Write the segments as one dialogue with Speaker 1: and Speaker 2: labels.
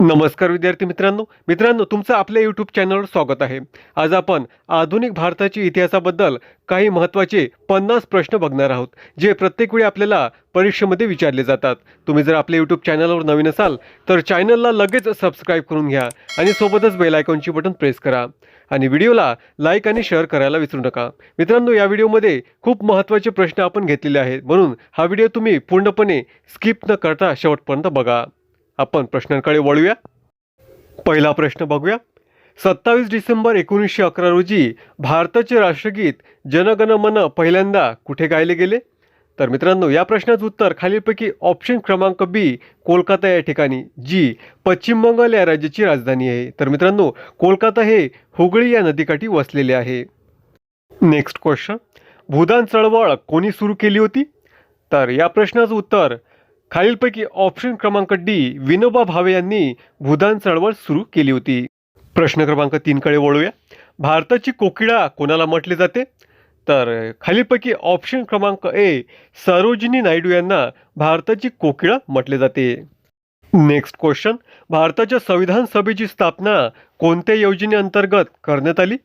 Speaker 1: नमस्कार विद्यार्थी मित्रांनो. मित्रांनो तुमचं आपल्या यूट्यूब चॅनलवर स्वागत आहे. आज आपण आधुनिक भारताच्या इतिहासाबद्दल काही महत्त्वाचे पन्नास प्रश्न बघणार आहोत जे प्रत्येक वेळी आपल्याला परीक्षेमध्ये विचारले जातात. तुम्ही जर आपल्या यूट्यूब चॅनलवर नवीन असाल तर चॅनलला लगेच सबस्क्राईब करून घ्या आणि सोबतच बेलायकॉनची बटन प्रेस करा. आणि व्हिडिओला लाईक आणि शेअर करायला विसरू नका. मित्रांनो या व्हिडिओमध्ये खूप महत्त्वाचे प्रश्न आपण घेतलेले आहेत. म्हणून हा व्हिडिओ तुम्ही पूर्णपणे स्किप न करता शेवटपर्यंत बघा. आपण प्रश्नांकडे वळूया. पहिला प्रश्न बघूया. सत्तावीस डिसेंबर एकोणीसशे अकरा रोजी भारताचे राष्ट्रगीत जनगण मन पहिल्यांदा कुठे गायले गेले? तर मित्रांनो या प्रश्नाचं उत्तर खालीलपैकी ऑप्शन क्रमांक बी कोलकाता या ठिकाणी जी पश्चिम बंगाल या राज्याची राजधानी आहे. तर मित्रांनो कोलकाता हे हुगळी या नदीकाठी वसलेले आहे. नेक्स्ट क्वेश्चन भूदान चळवळ कोणी सुरू केली होती? तर या प्रश्नाचं उत्तर खालीलपैकी ऑप्शन क्रमांक डी विनोबा भावे यांनी भूदान चळवळ सुरू केली होती. प्रश्न क्रमांक तीनकडे वळूया. भारताची कोकिळा कोणाला म्हटले जाते? तर खालीलपैकी ऑप्शन क्रमांक ए सरोजिनी नायडू यांना भारताची कोकिळा म्हटले जाते. Next question. भारताच्या संविधान सभेची स्थापना कोणत्या योजनेअंतर्गत करण्यात आली?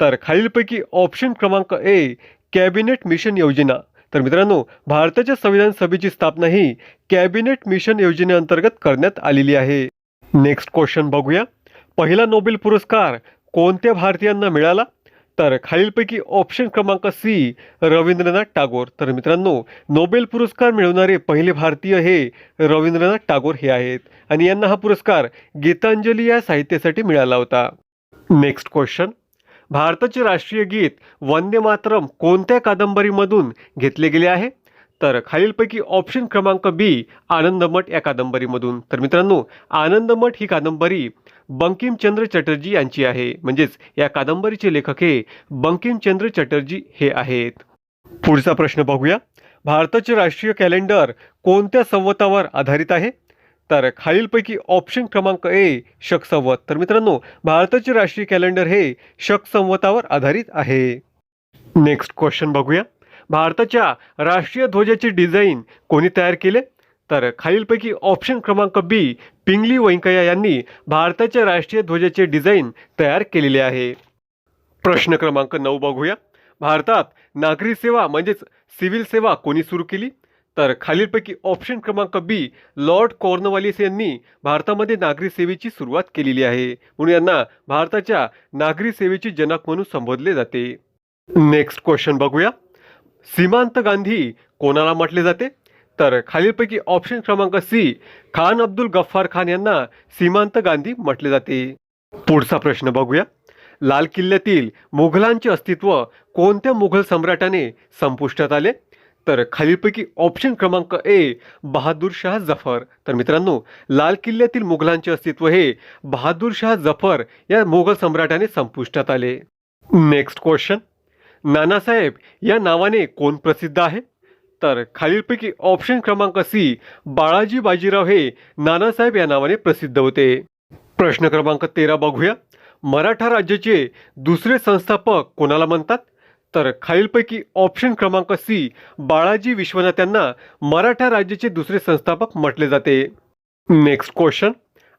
Speaker 1: तर खालीलपैकी ऑप्शन क्रमांक ए कॅबिनेट मिशन योजना. तर मित्रांनो भारताच्या संविधान सभेची स्थापना ही कॅबिनेट मिशन योजनेअंतर्गत करण्यात आलेली आहे. नेक्स्ट क्वेश्चन बघूया. पहिला नोबेल पुरस्कार कोणत्या भारतीयांना मिळाला? तर खालीलपैकी ऑप्शन क्रमांक सी रवींद्रनाथ टागोर. तर मित्रांनो नोबेल पुरस्कार मिळवणारे पहिले भारतीय हे रवींद्रनाथ टागोर हे आहेत आणि यांना हा पुरस्कार गीतांजली या साहित्यासाठी मिळाला होता. नेक्स्ट क्वेश्चन भारताचे राष्ट्रीय गीत वंदे मातरम कोणत्या कादंबरीमधून घेतले गेले आहे? तर खालीलपैकी ऑप्शन क्रमांक बी आनंदमठ या कादंबरीमधून. तर मित्रांनो आनंदमठ ही कादंबरी बंकिमचंद्र चटर्जी यांची आहे. म्हणजेच या कादंबरीचे लेखक हे बंकिमचंद्र चटर्जी हे आहेत. पुढचा प्रश्न बघूया. भारताचे राष्ट्रीय कॅलेंडर कोणत्या संवतावर आधारित आहे? तर खालीलपैकी ऑप्शन क्रमांक ए शक संवत तर मित्रांनो भारताचे राष्ट्रीय कॅलेंडर हे शक संवतावर आधारित आहे. नेक्स्ट क्वेश्चन बघूया. भारताच्या राष्ट्रीय ध्वजाचे डिझाईन कोणी तयार केले? तर खालीलपैकी ऑप्शन क्रमांक बी पिंगली व्यंकय्या यांनी भारताच्या राष्ट्रीय ध्वजाचे डिझाईन तयार केलेले आहे. प्रश्न क्रमांक नऊ बघूया. भारतात नागरी सेवा म्हणजेच सिव्हिल सेवा कोणी सुरू केली? तर खालीलपैकी ऑप्शन क्रमांक बी लॉर्ड कॉर्नवालिस यांनी भारतामध्ये नागरी सेवेची सुरुवात केलेली आहे. म्हणून यांना भारताच्या नागरी सेवेची जनक म्हणून संबोधले जाते. नेक्स्ट क्वेश्चन बघूया. सीमांत गांधी कोणाला म्हटले जाते? तर खालीलपैकी ऑप्शन क्रमांक सी खान अब्दुल गफ्फार खान यांना सीमांत गांधी म्हटले जाते. पुढचा प्रश्न बघूया. लाल किल्ल्यातील मुघलांचे अस्तित्व कोणत्या मुघल सम्राटाने संपुष्टात आले? तर खालीलपैकी ऑप्शन क्रमांक ए बहादूर शाह जफर. तर मित्रांनो लाल किल्ल्यातील मुघलांचे अस्तित्व हे बहादूर शाह जफर या मुघल सम्राटाने संपुष्टात आले. नेक्स्ट क्वेश्चन नानासाहेब या नावाने कोण प्रसिद्ध आहे? तर खालीलपैकी ऑप्शन क्रमांक सी बाळाजी बाजीराव हे नानासाहेब या नावाने प्रसिद्ध होते. प्रश्न क्रमांक तेरा बघूया. मराठा राज्याचे दुसरे संस्थापक कोणाला म्हणतात? तर खालीलपैकी ऑप्शन क्रमांक सी बाळाजी विश्वनाथ यांना मराठा राज्याचे दुसरे संस्थापक म्हटले जाते. नेक्स्ट क्वेश्चन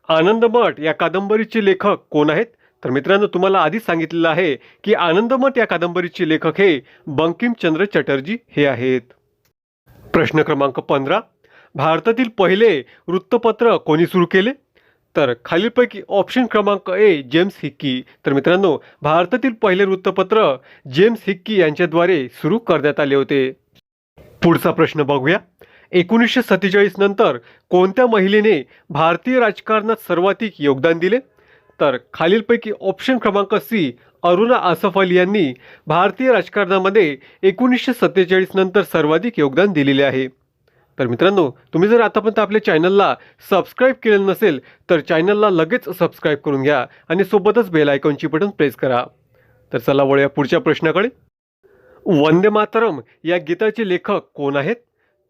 Speaker 1: आनंदमठ या कादंबरीचे लेखक कोण आहेत? तर मित्रांनो तुम्हाला आधीच सांगितलेलं आहे की आनंदमठ या कादंबरीचे लेखक हे बंकिमचंद्र चटर्जी हे आहेत. प्रश्न क्रमांक पंधरा. भारतातील पहिले वृत्तपत्र कोणी सुरू केले? तर खालीलपैकी ऑप्शन क्रमांक ए जेम्स हिक्की. तर मित्रांनो भारतातील पहिले वृत्तपत्र जेम्स हिक्की यांच्याद्वारे सुरू करण्यात आले होते. पुढचा प्रश्न बघूया. एकोणीसशे सत्तेचाळीस नंतर कोणत्या महिलेने भारतीय राजकारणात सर्वाधिक योगदान दिले? तर खालीलपैकी ऑप्शन क्रमांक सी अरुणा आसफ अली यांनी भारतीय राजकारणामध्ये एकोणीसशे सत्तेचाळीस नंतर सर्वाधिक योगदान दिलेले आहे. तर मित्रांनो तुम्ही जर आतापर्यंत आपल्या चॅनलला सबस्क्राईब केलेलं नसेल तर चॅनलला लगेच सबस्क्राईब करून घ्या आणि सोबतच बेल आयकॉनची बटन प्रेस करा. तर चला वळूया पुढच्या प्रश्नाकडे. वंदे मातरम या गीताचे लेखक कोण आहेत?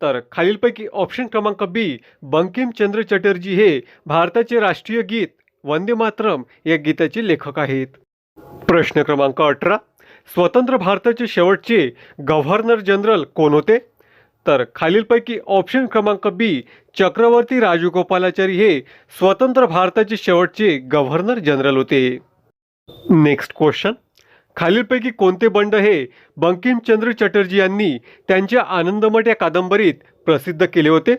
Speaker 1: तर खालीलपैकी ऑप्शन क्रमांक बी बंकिमचंद्र चटर्जी हे भारताचे राष्ट्रीय गीत वंदे मातरम या गीताचे लेखक आहेत. प्रश्न क्रमांक अठरा स्वतंत्र भारताचे शेवटचे गव्हर्नर जनरल कोण होते? तर खालीलपैकी ऑप्शन क्रमांक बी चक्रवर्ती राजगोपालाचारी हे स्वतंत्र भारताचे शेवटचे गव्हर्नर जनरल होते. नेक्स्ट क्वेश्चन खालीलपैकी कोणते बंड हे बंकिमचंद्र चटर्जी यांनी त्यांच्या आनंदमठ या कादंबरीत प्रसिद्ध केले होते?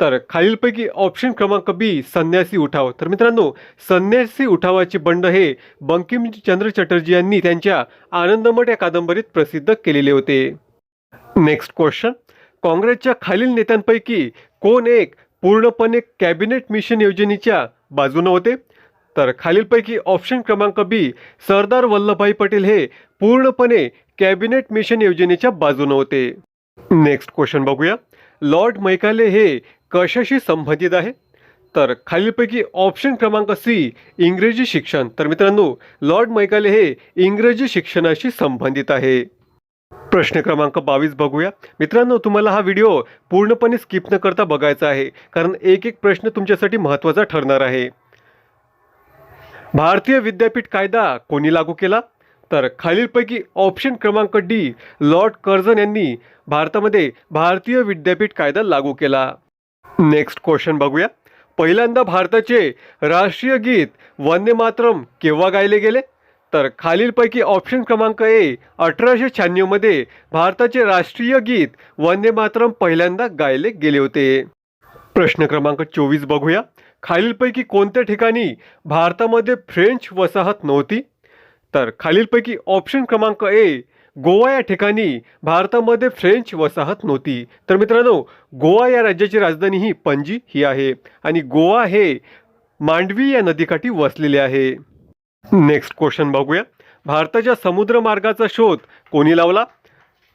Speaker 1: तर खालीलपैकी ऑप्शन क्रमांक बी संन्यासी उठाव. तर मित्रांनो संन्यासी उठावाचे बंड हे बंकिमचंद्र चटर्जी यांनी त्यांच्या आनंदमठ या कादंबरीत प्रसिद्ध केलेले होते. नेक्स्ट क्वेश्चन काँग्रेसच्या खालील नेत्यांपैकी कोण एक पूर्णपणे कॅबिनेट मिशन योजनेच्या बाजूने होते? तर खालीलपैकी ऑप्शन क्रमांक बी सरदार वल्लभभाई पटेल हे पूर्णपणे कॅबिनेट मिशन योजनेच्या बाजूने होते. नेक्स्ट क्वेश्चन बघूया. लॉर्ड मैकाले हे कशाशी संबंधित आहे? तर खालीलपैकी ऑप्शन क्रमांक सी इंग्रजी शिक्षण. तर मित्रांनो लॉर्ड मैकाले हे इंग्रजी शिक्षणाशी संबंधित आहे. प्रश्न क्रमांक बावीस बघूया. मित्रांनो तुम्हाला हा व्हिडिओ पूर्णपणे स्किप न करता बघायचा आहे कारण एक एक प्रश्न तुमच्यासाठी महत्त्वाचा ठरणार आहे. भारतीय विद्यापीठ कायदा कोणी लागू केला? तर खालीलपैकी ऑप्शन क्रमांक डी लॉर्ड कर्झन यांनी भारतामध्ये भारतीय विद्यापीठ कायदा लागू केला. नेक्स्ट क्वेश्चन बघूया. पहिल्यांदा भारताचे राष्ट्रीय गीत वंदे मातरम केव्हा गायले गेले? तर खालीलपैकी ऑप्शन क्रमांक ए अठराशे शहाण्णवमध्ये भारताचे राष्ट्रीय गीत वंदे मातरम पहिल्यांदा गायले गेले होते. प्रश्न क्रमांक चोवीस बघूया. खालीलपैकी कोणत्या ठिकाणी भारतामध्ये फ्रेंच वसाहत नव्हती? तर खालीलपैकी ऑप्शन क्रमांक ए गोवा या ठिकाणी भारतामध्ये फ्रेंच वसाहत नव्हती. तर मित्रांनो गोवा या राज्याची राजधानी ही पणजी ही आहे आणि गोवा हे मांडवी या नदीकाठी वसलेले आहे. नेक्स्ट क्वेश्चन बघूया. भारताच्या समुद्रमार्गाचा शोध कोणी लावला?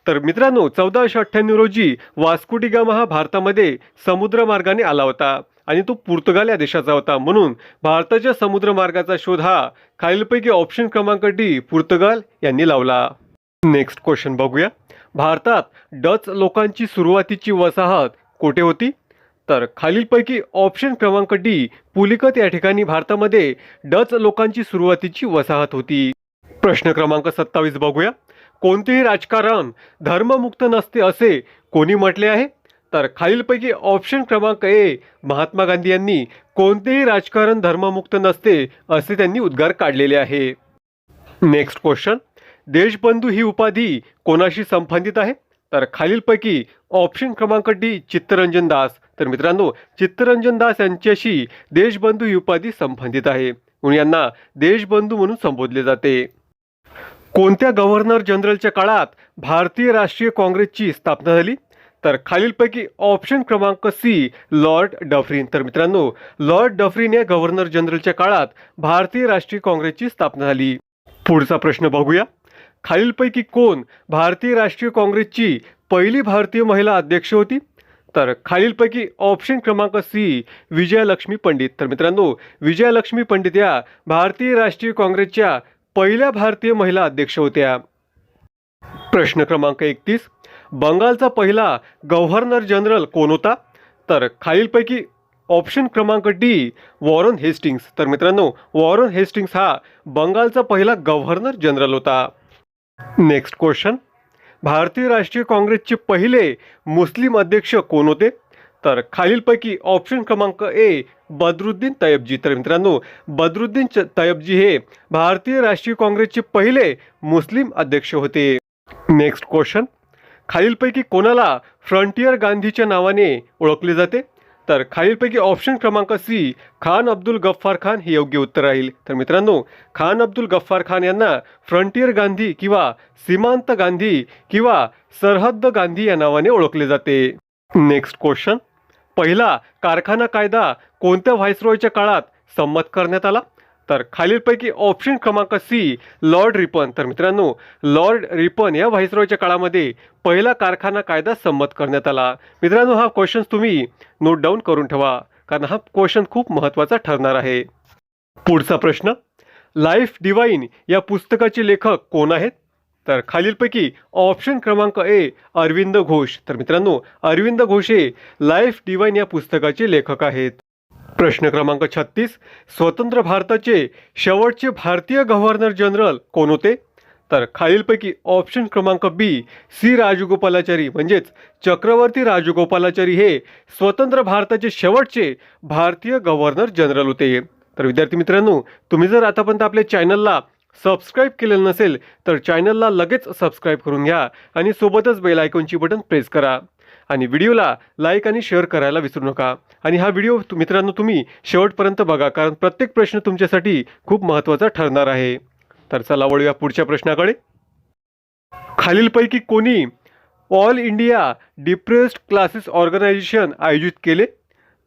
Speaker 1: तर मित्रांनो चौदाशे अठ्ठ्याण्णव रोजी वास्कुटिगामा हा भारतामध्ये समुद्रमार्गाने आला होता आणि तो पोर्तुगाल या देशाचा होता. म्हणून भारताच्या समुद्रमार्गाचा शोध हा खालीलपैकी ऑप्शन क्रमांक डी पोर्तुगाल यांनी लावला. नेक्स्ट क्वेश्चन बघूया. भारतात डच लोकांची सुरुवातीची वसाहत कोठे होती? तर खालीलपैकी ऑप्शन क्रमांक डी पुलिकत या ठिकाणी भारतामध्ये डच लोकांची सुरुवातीची वसाहत होती. प्रश्न क्रमांक सत्तावीस बघूया. कोणतेही राजकारण धर्ममुक्त नसते असे कोणी म्हटले आहे? तर खालीलपैकी ऑप्शन क्रमांक ए महात्मा गांधी यांनी कोणतेही राजकारण धर्ममुक्त नसते असे त्यांनी उद्गार काढलेले आहे. नेक्स्ट क्वेश्चन देशबंधू ही उपाधी कोणाशी संबंधित आहे? तर खालीलपैकी ऑप्शन क्रमांक डी चित्तरंजन दास. तर मित्रांनो चित्तरंजन दास यांच्याशी देशबंधू ही उपाधी संबंधित आहे. म्हणून यांना देशबंधू म्हणून संबोधले जाते. कोणत्या गव्हर्नर जनरलच्या काळात भारतीय राष्ट्रीय काँग्रेसची स्थापना झाली? तर खालीलपैकी ऑप्शन क्रमांक सी लॉर्ड डफरीन. तर मित्रांनो लॉर्ड डफरीन या गव्हर्नर जनरलच्या काळात भारतीय राष्ट्रीय काँग्रेसची स्थापना झाली. पुढचा प्रश्न बघूया. खालीलपैकी कोण भारतीय राष्ट्रीय काँग्रेसची पहिली भारतीय महिला अध्यक्ष होती? तर खालीलपैकी ऑप्शन क्रमांक सी विजयालक्ष्मी पंडित. तर मित्रांनो विजयालक्ष्मी पंडित या भारतीय राष्ट्रीय काँग्रेसच्या पहिल्या भारतीय महिला अध्यक्ष होत्या. प्रश्न क्रमांक एकतीस बंगालचा पहिला गव्हर्नर जनरल कोण होता? तर खालीलपैकी ऑप्शन क्रमांक डी वॉरन हेस्टिंग्स. तर मित्रांनो वॉरन हेस्टिंग्स हा बंगालचा पहिला गव्हर्नर जनरल होता. नेक्स्ट क्वेश्चन भारतीय राष्ट्रीय काँग्रेसचे पहिले मुस्लिम अध्यक्ष कोण होते? तर खालीलपैकी ऑप्शन क्रमांक ए बदरुद्दीन तयबजी. तर मित्रांनो बदरुद्दीन च- तयबजी हे भारतीय राष्ट्रीय काँग्रेसचे पहिले मुस्लिम अध्यक्ष होते. नेक्स्ट क्वेश्चन खालीलपैकी कोणाला फ्रंटियर गांधीच्या नावाने ओळखले जाते? तर खालीलपैकी ऑप्शन क्रमांक सी खान अब्दुल गफ्फार खान हे योग्य उत्तर राहील. तर मित्रांनो खान अब्दुल गफ्फार खान यांना फ्रंटियर गांधी किंवा सीमांत गांधी किंवा सरहद्द गांधी या नावाने ओळखले जाते. नेक्स्ट क्वेश्चन पहिला कारखाना कायदा कोणत्या व्हायसरॉयच्या काळात संमत करण्यात आला? तर खालीलपैकी ऑप्शन क्रमांक सी लॉर्ड रिपन तर मित्रांनो लॉर्ड रिपन या व्हायसरॉयच्या काळामध्ये पहिला कारखाना कायदा संमत करण्यात आला. मित्रांनो हा क्वेश्चन तुम्ही नोट डाऊन करून ठेवा कारण हा क्वेश्चन खूप महत्त्वाचा ठरणार आहे. पुढचा प्रश्न लाईफ डिवाईन या पुस्तकाचे लेखक कोण आहेत? तर खालीलपैकी ऑप्शन क्रमांक ए अरविंद घोष. तर मित्रांनो अरविंद घोष हे लाईफ डिवाईन या पुस्तकाचे लेखक आहेत. प्रश्न क्रमांक छत्तीस स्वतंत्र भारताचे शेवटचे भारतीय गव्हर्नर जनरल कोण होते? तर खालीलपैकी ऑप्शन क्रमांक बी सी राजगोपालाचारी. म्हणजेच चक्रवर्ती राजगोपालाचारी हे स्वतंत्र भारताचे शेवटचे भारतीय गव्हर्नर जनरल होते. तर विद्यार्थी मित्रांनो तुम्ही जर आतापर्यंत आपल्या चॅनलला सबस्क्राईब केलेलं नसेल तर चॅनलला लगेच सबस्क्राईब करून घ्या आणि सोबतच बेल आयकॉनची बटन प्रेस करा. आणि व्हिडिओला लाईक आणि शेअर करायला विसरू नका. आणि हा व्हिडिओ मित्रांनो तुम्ही शेवटपर्यंत बघा कारण प्रत्येक प्रश्न तुमच्यासाठी खूप महत्त्वाचा ठरणार आहे. तर चला वळूया पुढच्या प्रश्नाकडे. खालीलपैकी कोणी all India depressed classes organisation आयोजित केले?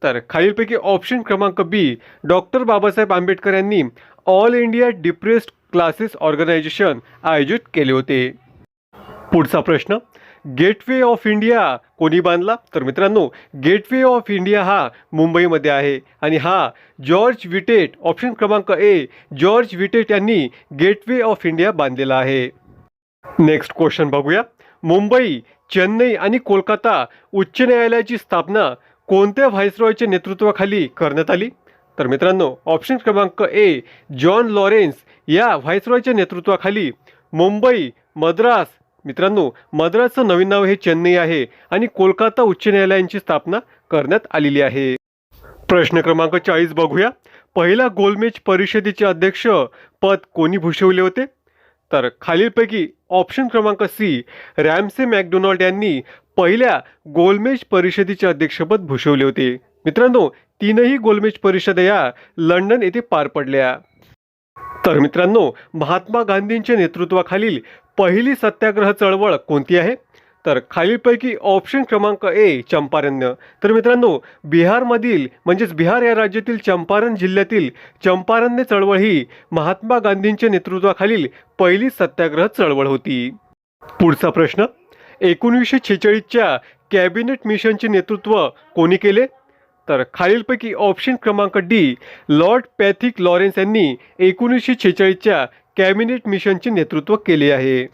Speaker 1: तर खालीलपैकी ऑप्शन क्रमांक बी डॉक्टर बाबासाहेब आंबेडकर यांनी all India depressed classes organisation आयोजित केले होते. पुढचा प्रश्न. गेटवे ऑफ इंडिया कोणी बांधला? तर मित्रांनो गेटवे ऑफ इंडिया हा मुंबईमध्ये आहे. आणि हा जॉर्ज विटेट ऑप्शन क्रमांक ए जॉर्ज विटेट यांनी गेटवे ऑफ इंडिया बांधलेला आहे. नेक्स्ट क्वेश्चन बघूया. मुंबई चेन्नई आणि कोलकाता उच्च न्यायालयाची स्थापना कोणत्या व्हायसरॉयच्या नेतृत्वाखाली करण्यात आली? तर मित्रांनो ऑप्शन क्रमांक ए जॉन लॉरेन्स या व्हायसरॉयच्या नेतृत्वाखाली मुंबई मद्रास मित्रांनो मद्रासचं नवीन नाव हे चेन्नई आहे आणि कोलकाता उच्च न्यायालयांची स्थापना करण्यात आलेली आहे. प्रश्न क्रमांक चाळीस बघूया. पहिला गोलमेज परिषदेचे अध्यक्ष पद कोणी भूषवले होते? तर खालीलपैकी ऑप्शन क्रमांक सी रॅमसे मॅकडोनाल्ड यांनी पहिल्या गोलमेज परिषदेचे अध्यक्षपद भूषवले होते. मित्रांनो तीनही गोलमेज परिषद या लंडन येथे पार पडल्या. तर मित्रांनो महात्मा गांधींच्या नेतृत्वाखालील पहिली सत्याग्रह चळवळ कोणती आहे? तर खालीलपैकी ऑप्शन क्रमांक ए चंपारण्य. तर मित्रांनो बिहारमधील म्हणजेच बिहार या राज्यातील चंपारण जिल्ह्यातील चंपारण्य चळवळ ही महात्मा गांधींच्या नेतृत्वाखालील पहिली सत्याग्रह चळवळ होती. पुढचा प्रश्न एकोणीसशे छेचाळीसच्या कॅबिनेट मिशनचे नेतृत्व कोणी केले? तर खालीलपैकी ऑप्शन क्रमांक डी लॉर्ड पॅथिक लॉरेन्स यांनी एकोणीसशे छेचाळीसच्या कॅबिनेट मिशनचे नेतृत्व केले आहे.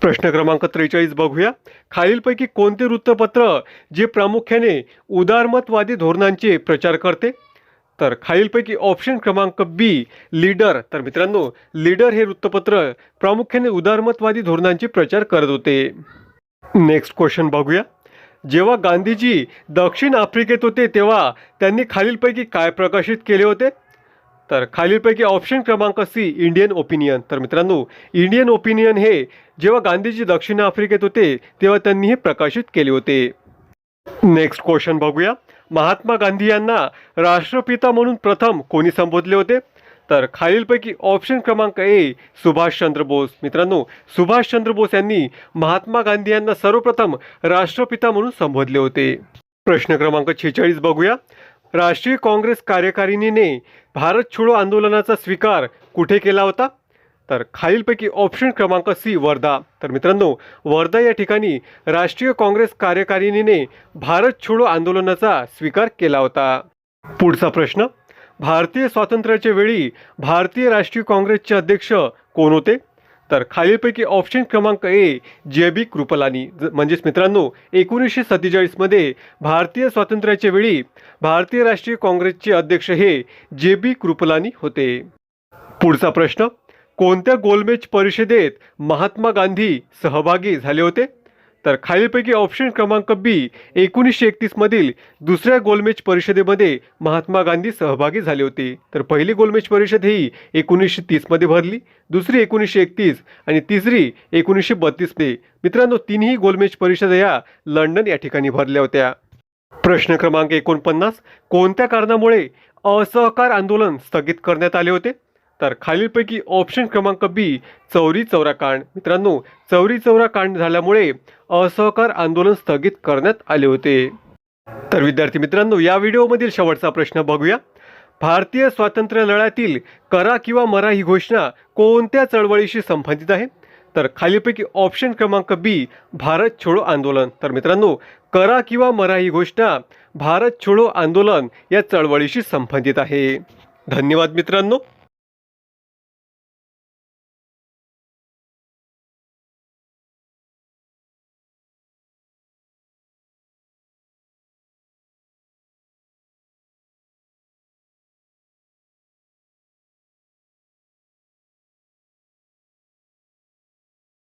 Speaker 1: प्रश्न क्रमांक त्रेचाळीस बघूया. खालीलपैकी कोणते वृत्तपत्र जे प्रामुख्याने उदारमतवादी धोरणांचे प्रचार करते? तर खालीलपैकी ऑप्शन क्रमांक बी लीडर तर मित्रांनो लीडर हे वृत्तपत्र प्रामुख्याने उदारमतवादी धोरणांचे प्रचार करत होते. नेक्स्ट क्वेश्चन बघूया. जेव्हा गांधीजी दक्षिण आफ्रिकेत होते तेव्हा त्यांनी खालीलपैकी काय प्रकाशित केले होते? तर खालीलपैकी ऑप्शन क्रमांक सी इंडियन ओपिनियन तर मित्रांनो इंडियन ओपिनियन हे जेव्हा गांधीजी दक्षिण आफ्रिकेत होते तेव्हा त्यांनी हे प्रकाशित केले होते. नेक्स्ट क्वेश्चन बघूया. महात्मा गांधी यांना राष्ट्रपिता म्हणून प्रथम कोणी संबोधले होते? तर खालीलपैकी ऑप्शन क्रमांक ए सुभाषचंद्र बोस. मित्रांनो सुभाषचंद्र बोस यांनी महात्मा गांधी यांना सर्वप्रथम राष्ट्रपिता म्हणून संबोधले होते. प्रश्न क्रमांक छेचाळीस बघूया. राष्ट्रीय काँग्रेस कार्यकारिणीने भारत छोडो आंदोलनाचा स्वीकार कुठे केला होता? तर खालीलपैकी ऑप्शन क्रमांक सी वर्धा. तर मित्रांनो वर्धा या ठिकाणी राष्ट्रीय काँग्रेस कार्यकारिणीने भारत छोडो आंदोलनाचा स्वीकार केला होता. पुढचा प्रश्न. भारतीय स्वातंत्र्याच्या वेळी भारतीय राष्ट्रीय काँग्रेसचे अध्यक्ष कोण होते? तर खालीलपैकी ऑप्शन क्रमांक ए जे बी कृपलानी. ज- म्हणजेच मित्रांनो एकोणीसशे सत्तेचाळीसमध्ये भारतीय स्वातंत्र्याच्या वेळी भारतीय राष्ट्रीय काँग्रेसचे अध्यक्ष हे जे बी कृपलानी होते. पुढचा प्रश्न कोणत्या गोलमेज परिषदेत महात्मा गांधी सहभागी झाले होते? तर खालीलपैकी ऑप्शन क्रमांक बी एकोणीसशे एकतीसमधील दुसऱ्या गोलमेज परिषदेमध्ये महात्मा गांधी सहभागी झाले होते. तर पहिली गोलमेज परिषद ही एकोणीसशे तीसमध्ये भरली दुसरी एकोणीसशे एकतीस आणि तिसरी एकोणीसशे बत्तीसमध्ये मित्रांनो तिन्ही गोलमेज परिषद या लंडन या ठिकाणी भरल्या होत्या. प्रश्न क्रमांक एकोणपन्नास कोणत्या कारणामुळे असहकार आंदोलन स्थगित करण्यात आले होते? तर खालीलपैकी ऑप्शन क्रमांक बी चौरी चौरा कांड मित्रांनो चौरी चौरा कांड झाल्यामुळे असहकार आंदोलन स्थगित करण्यात आले होते. तर विद्यार्थी मित्रांनो या व्हिडिओमधील शेवटचा प्रश्न बघूया. भारतीय स्वातंत्र्य लढ्यातील करा किंवा मरा ही घोषणा कोणत्या चळवळीशी संबंधित आहे? तर खालीलपैकी ऑप्शन क्रमांक बी भारत छोडो आंदोलन. तर मित्रांनो करा किंवा मरा ही घोषणा भारत छोडो आंदोलन या चळवळीशी संबंधित आहे. धन्यवाद मित्रांनो.